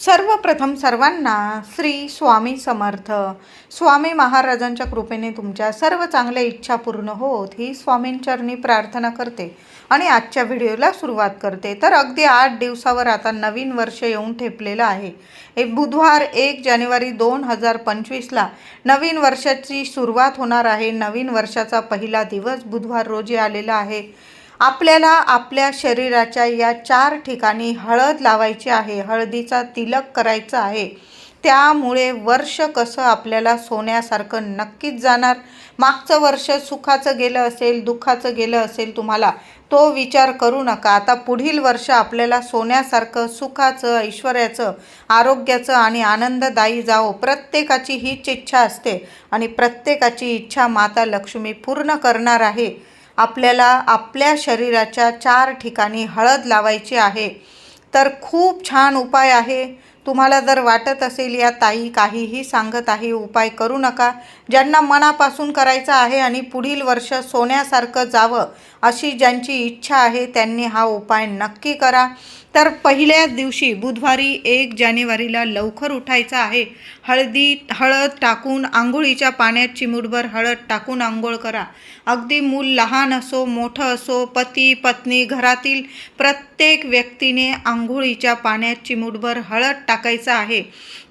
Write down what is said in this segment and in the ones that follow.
सर्वप्रथम सर्वांना श्री स्वामी समर्थ. स्वामी महाराजांच्या कृपेने तुमच्या सर्व चांगल्या इच्छा पूर्ण होत ही स्वामींचरणी प्रार्थना करते आणि आजच्या व्हिडिओला सुरुवात करते. तर अगदी आठ दिवसावर आता नवीन वर्ष येऊन ठेपलेलं आहे. एक बुधवार एक जानेवारी दोन हजार पंचवीसला नवीन वर्षाची सुरुवात होणार आहे. नवीन वर्षाचा पहिला दिवस बुधवार रोजी आलेला आहे. आपल्याला आपल्या शरीराच्या या चार ठिकाणी हळद लावायची आहे. हळदीचा तिलक करायचा आहे. त्यामुळे वर्ष कसं आपल्याला सोन्यासारखं नक्कीच जाणार? मागचं वर्ष सुखाचं गेलं असेल दुःखाचं गेलं असेल तुम्हाला तो विचार करू नका. आता पुढील वर्ष आपल्याला सोन्यासारखं सुखाचं ऐश्वर्याचं आरोग्याचं आणि आनंददायी जावो. प्रत्येकाची हीच इच्छा असते आणि प्रत्येकाची इच्छा माता लक्ष्मी पूर्ण करणार आहे. आपल्याला आपल्या शरीराच्या चार ठिकाणी हळद लावायची आहे. तर खूप छान उपाय आहे. तुम्हाला जर वाटत असेल या ताई काहीही सांगत आहे उपाय करू नका. ज्यांना मनापासून करायचं आहे आणि पुढील वर्ष सोन्यासारखं जावं अशी ज्यांची इच्छा आहे त्यांनी हा उपाय नक्की करा. तर पहिल्याच दिवशी बुधवारी एक जानेवारीला लवकर उठायचं आहे. हळदी हळद टाकून आंघोळीच्या पाण्यात चिमूटभर हळद टाकून आंघोळ करा. अगदी मूल लहान असो मोठं असो पती पत्नी घरातील प्रत्येक व्यक्तीने आंघोळीच्या पाण्यात चिमूटभर हळद टाकायचं आहे.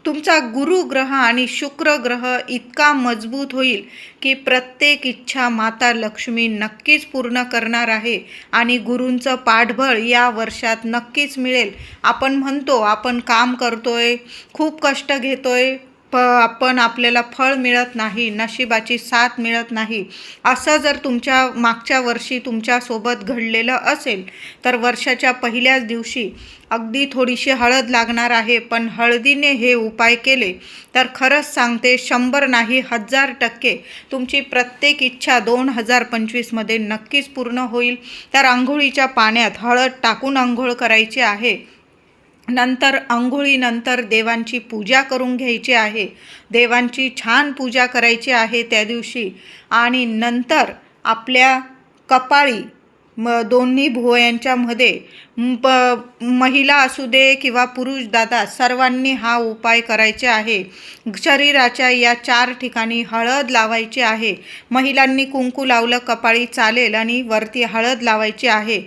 तुमचा गुरु ग्रह आणि शुक्र ग्रह इतका मजबूत होईल की प्रत्येक इच्छा माता लक्ष्मी नक्कीच पूर्ण करणार आहे आणि गुरूंचं पाठबळ या वर्षात नक्कीच मिळेल. आपण म्हणतो आपण काम करतोय खूप कष्ट घेतोय प आपण आपल्याला फळ मिळत नाही नशिबाची साथ मिळत नाही. असं जर तुमच्या मागच्या वर्षी तुमच्यासोबत घडलेलं असेल तर वर्षाच्या पहिल्याच दिवशी अगदी थोडीशी हळद लागणार आहे पण हळदीने हे उपाय केले तर खरंच सांगते शंभर नाही हजार टक्के तुमची प्रत्येक इच्छा दोन हजार पंचवीसमध्ये नक्कीच पूर्ण होईल. तर आंघोळीच्या पाण्यात हळद टाकून आंघोळ करायची आहे. नंतर आंघोळीनंतर देवांची पूजा करून घ्यायची आहे. देवांची छान पूजा करायची आहे त्या दिवशी. आणि नंतर आपल्या कपाळी म दोन्ही भुवयांच्यामध्ये प महिला असू दे किंवा पुरुष दादा सर्वांनी हा उपाय करायचे आहे. शरीराच्या या चार ठिकाणी हळद लावायची आहे. महिलांनी कुंकू लावलं कपाळी चालेल आणि वरती हळद लावायची आहे.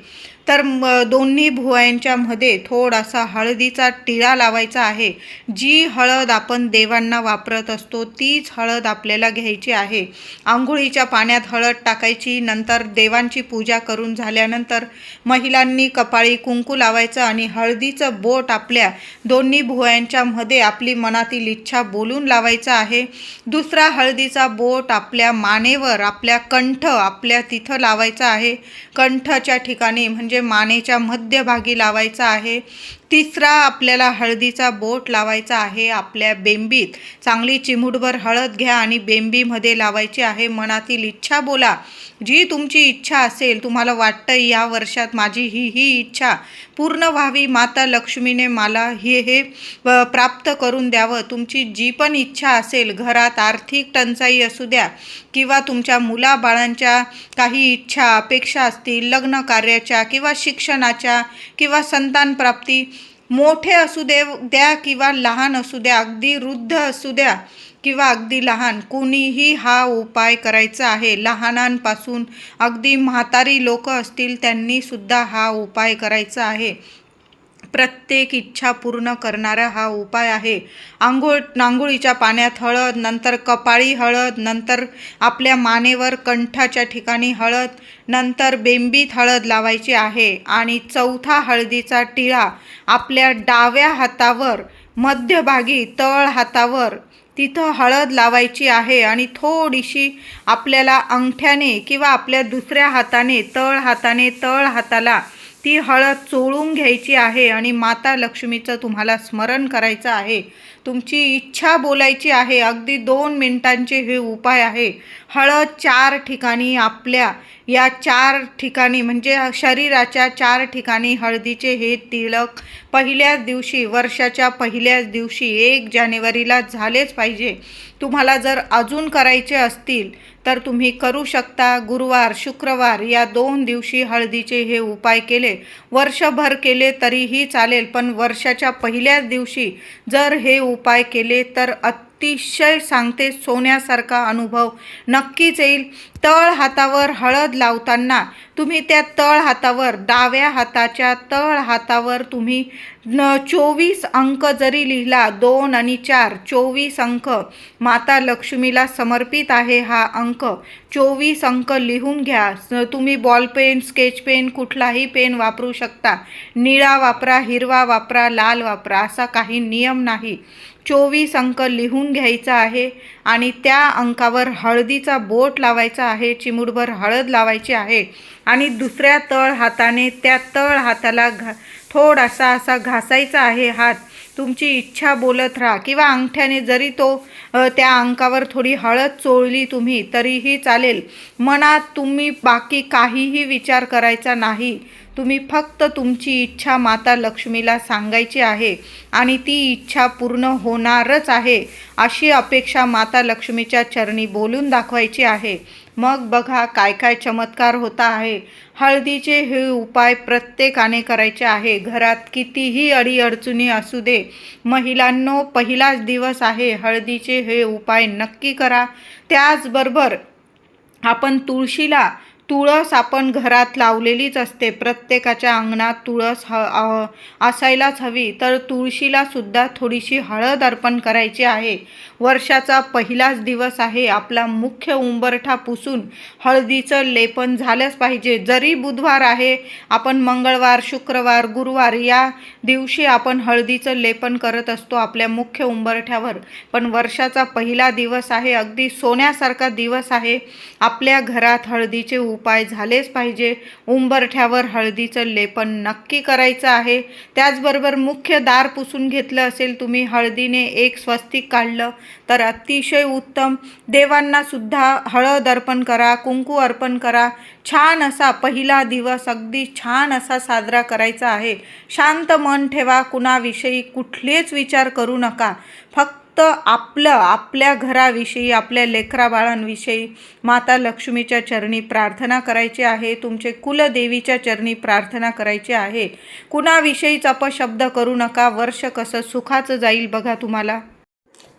तर म दोन्ही भुवयांच्यामध्ये थोडासा हळदीचा टिळा लावायचा आहे. जी हळद आपण देवांना वापरत असतो तीच हळद आपल्याला घ्यायची आहे. आंघोळीच्या पाण्यात हळद टाकायची नंतर देवांची पूजा करून झाल्यानंतर महिलांनी कपाळी कुंकू लावायचं आणि हळदीचं बोट आपल्या दोन्ही भुवयांच्यामध्ये आपली मनातील इच्छा बोलून लावायचं आहे. दुसरा हळदीचा बोट आपल्या मानेवर आपल्या कंठ आपल्या तिथं लावायचा आहे. कंठच्या ठिकाणी म्हणजे मानेच्या मध्यभागी लावायचा आहे. तिसरा आपल्याला हळदीचा बोट लावायचा आहे. आपल्या बेंबीत चांगली चिमूटभर हळद घ्या आणि बेंबीमध्ये लावायची आहे. मनातील इच्छा बोला. जी तुमची इच्छा असेल तुम्हाला वाटतं या वर्षात माझी ही ही इच्छा पूर्ण व्हावी माता लक्ष्मीने मला हे हे प्राप्त करून द्यावं. तुमची जी पण इच्छा असेल घरात आर्थिक टंचाई असू द्या किंवा तुमच्या मुलाबाळांच्या काही इच्छा अपेक्षा असतील लग्न कार्याच्या किंवा शिक्षणाच्या किंवा संतान प्राप्ती मोठे असू दे द्या किंवा लहान असू द्या अगदी वृद्ध असू द्या किंवा अगदी लहान कोणीही हा उपाय करायचा आहे. लहानांपासून अगदी म्हातारी लोक असतील त्यांनीसुद्धा हा उपाय करायचा आहे. प्रत्येक इच्छा पूर्ण करणारा हा उपाय आहे. आंघोळ नांगोळीच्या पाण्यात हळद नंतर कपाळी हळद नंतर आपल्या मानेवर कंठाच्या ठिकाणी हळद नंतर बेंबीत हळद लावायची आहे. आणि चौथा हळदीचा टिळा आपल्या डाव्या हातावर मध्यभागी तळ हातावर तिथं हळद लावायची आहे. आणि थोडीशी आपल्याला अंगठ्याने किंवा आपल्या दुसऱ्या हाताने तळ हाताने तळ हाताला ती हळद चोळून घ्यायची आहे आणि माता लक्ष्मीचं तुम्हाला स्मरण करायचं आहे. तुमची इच्छा बोलायची आहे. अगदी दोन मिनिटांचे हे उपाय आहे. हळद चार ठिकाणी आपल्या या चार ठिकाणी म्हणजे शरीराच्या चार ठिकाणी हळदीचे हे तिलक पहिल्याच दिवशी वर्षाच्या पहिल्याच दिवशी एक जानेवारीला झालेच पाहिजे. तुम्हाला जर अजून करायचे असतील तर तुम्ही करू शकता. गुरुवार शुक्रवार या दोन दिवशी हळदीचे हे उपाय केले. वर्षभर केले तरीही चालेल पण वर्षाच्या पहिल्याच दिवशी जर हे उपाय केले तर अतिशय सांगते सोन्यासारखा अनुभव नक्कीच येईल. तळ हातावर हळद लावताना तुम्ही त्या तळ हातावर डाव्या हाताच्या तळ हातावर तुम्ही चोवीस अंक जरी लिहिला दोन आणि चार चोवीस अंक माता लक्ष्मीला समर्पित आहे हा अंक. चोवीस अंक लिहून घ्या. स- तुम्ही बॉल पेन स्केच पेन कुठलाही पेन वापरू शकता. निळा वापरा हिरवा वापरा लाल वापरा असा काही नियम नाही. चोवीस अंक लिहून घ्यायचा आहे आणि त्या अंकावर हळदीचा बोट लावायचा आहे चिमूटभर हळद लावायची आहे आणि दुसऱ्या तळ हाताने त्या तळ हाताला घा थोडासा असा घासायचा आहे हात. तुमची इच्छा बोलत राहा किंवा अंगठ्याने जरी तो त्या अंकावर थोडी हळद चोळली तुम्ही तरीही चालेल. मनात तुम्ही बाकी काहीही विचार करायचा नाही. तुम्ही फक्त तुमची इच्छा माता लक्ष्मीला सांगायची आहे आणि ती इच्छा पूर्ण होणारच आहे अशी अपेक्षा माता लक्ष्मीच्या चरणी बोलून दाखवायची आहे. मग बघा काय काय चमत्कार होता आहे. हळदीचे हे उपाय प्रत्येकाने करायचे आहे. घरात कितीही अडीअडचणी असू दे महिलांनो पहिलाच दिवस आहे. हळदीचे हे उपाय नक्की करा. त्याचबरोबर आपण तुळशीला तुळस आपण घरात लावलेलीच असते. प्रत्येकाच्या अंगणात तुळस ह असायलाच हवी. तर तुळशीला सुद्धा थोडीशी हळद अर्पण करायची आहे. वर्षाचा पहिलाच दिवस आहे. आपला मुख्य उंबरठा पुसून हळदीचं लेपन झालंच पाहिजे. जरी बुधवार आहे आपण मंगळवार शुक्रवार गुरुवार या दिवशी आपण हळदीचं लेपन करत असतो आपल्या मुख्य उंबरठ्यावर. पण वर्षाचा पहिला दिवस आहे. अगदी सोन्यासारखा दिवस आहे. आपल्या घरात हळदीचे उपाय झालेच पाहिजे. उंबरठ्यावर हळदीचं लेपन नक्की करायचं आहे. त्याचबरोबर मुख्य दार पुसून घेतलं असेल तुम्ही हळदीने एक स्वस्तिक काढलं तर अतिशय उत्तम. देवांनासुद्धा हळद अर्पण करा कुंकू अर्पण करा. छान असा पहिला दिवस अगदी छान असा साजरा करायचा आहे. शांत मन ठेवा कुणाविषयी कुठलेच विचार करू नका. फक्त आपलं आपल्या घराविषयी आपल्या लेकराबाळांविषयी माता लक्ष्मीच्या चरणी प्रार्थना करायची आहे तुमचे कुलदेवीच्या चरणी प्रार्थना करायची आहे. कुणाविषयीच अपशब्द करू नका वर्ष कसं सुखाचं जाईल बघा तुम्हाला.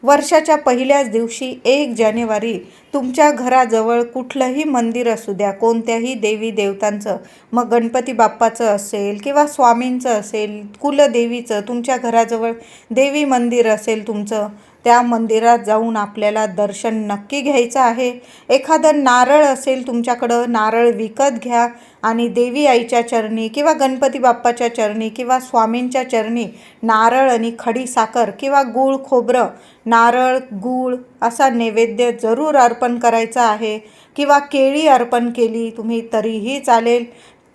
वर्षाच्या पहिल्याच दिवशी एक जानेवारी तुमच्या घराजवळ कुठलंही मंदिर असू द्या कोणत्याही देवी देवतांचं मग गणपती बाप्पाचं असेल किंवा स्वामींचं असेल कुलदेवीचं तुमच्या घराजवळ देवी मंदिर असेल तुमचं त्या मंदिरात जाऊन आपल्याला दर्शन नक्की घ्यायचं आहे. एखादं नारळ असेल तुमच्याकडं नारळ विकत घ्या आणि देवी आईच्या चरणी किंवा गणपती बाप्पाच्या चरणी किंवा स्वामींच्या चरणी नारळ आणि खडी साखर किंवा गूळ खोबरं नारळ गूळ असा नैवेद्य जरूर अर्पण करायचा आहे. किंवा केळी अर्पण केली तुम्ही तरीही चालेल.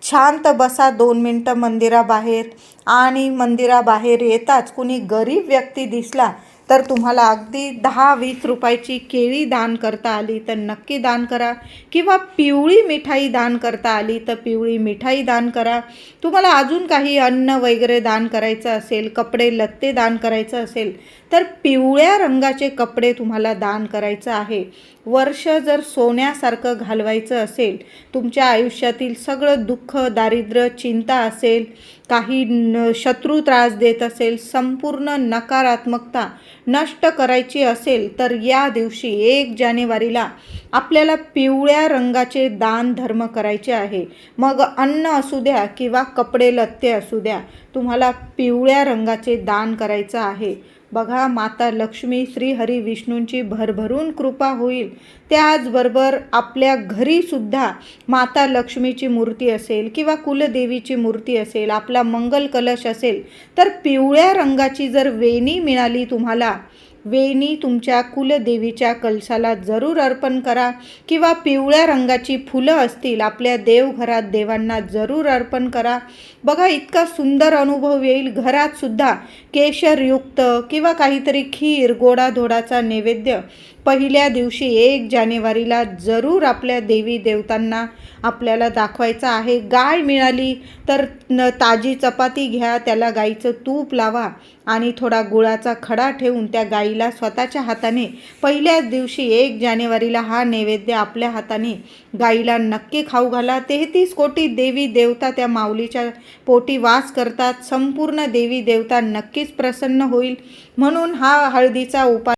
शांत बसा दोन मिनटं मंदिराबाहेर. आणि मंदिराबाहेर येताच कुणी गरीब व्यक्ती दिसला तर तुम्हाला अगदी दहा वीस रुपयाची केळी दान करता आली तर नक्की दान करा. किंवा पिवळी मिठाई दान करता आली तर पिवळी मिठाई दान करा. तुम्हाला अजून काही अन्न वगैरे दान करायचं असेल कपडे लत्ते दान करायचं असेल तर पिवळ्या रंगाचे कपडे तुम्हाला दान करायचं आहे. वर्ष जर सोन्यासारखं घालवायचं असेल तुमच्या आयुष्यातील सगळं दुःख दारिद्र्य चिंता असेल काही न शत्रू त्रास देत असेल संपूर्ण नकारात्मकता नष्ट करायची असेल तर या दिवशी एक जानेवारीला आपल्याला पिवळ्या रंगाचे दान धर्म करायचे आहे. मग अन्न असू द्या किंवा कपडे लत्ते असू द्या तुम्हाला पिवळ्या रंगाचे दान करायचं आहे. बघा माता लक्ष्मी श्री हरी विष्णूंची भरभरून कृपा होईल. त्याचबरोबर आपल्या घरीसुद्धा माता लक्ष्मीची मूर्ती असेल किंवा कुलदेवीची मूर्ती असेल आपला मंगल कलश असेल तर पिवळ्या रंगाची जर वेणी मिळाली तुम्हाला वेणी तुमच्या कुलदेवीच्या कलशाला जरूर अर्पण करा किंवा पिवळ्या रंगाची फुलं असतील आपल्या देवघरात देवांना जरूर अर्पण करा. बघा इतका सुंदर अनुभव येईल घरातसुद्धा केशरयुक्त किंवा काहीतरी खीर गोडाधोडाचा नैवेद्य. पहिल्या दिवशी एक जानेवारीला जरूर आपल्या देवी देवतांना आपल्याला दाखवायचं आहे. गाय मिळाली तर न ताजी चपाती घ्या त्याला गाईचं तूप लावा आणि थोडा गुळाचा खडा ठेवून त्या गाईला स्वतःच्या हाताने पहिल्याच दिवशी एक जानेवारीला हा नैवेद्य आपल्या हाताने गाईला नक्की खाऊ घाला. तेहतीस कोटी देवी देवता त्या माऊलीच्या पोटी वास करतात. संपूर्ण देवी देवता नक्कीच प्रसन्न होईल. म्हणून हा हळदीचा उपाय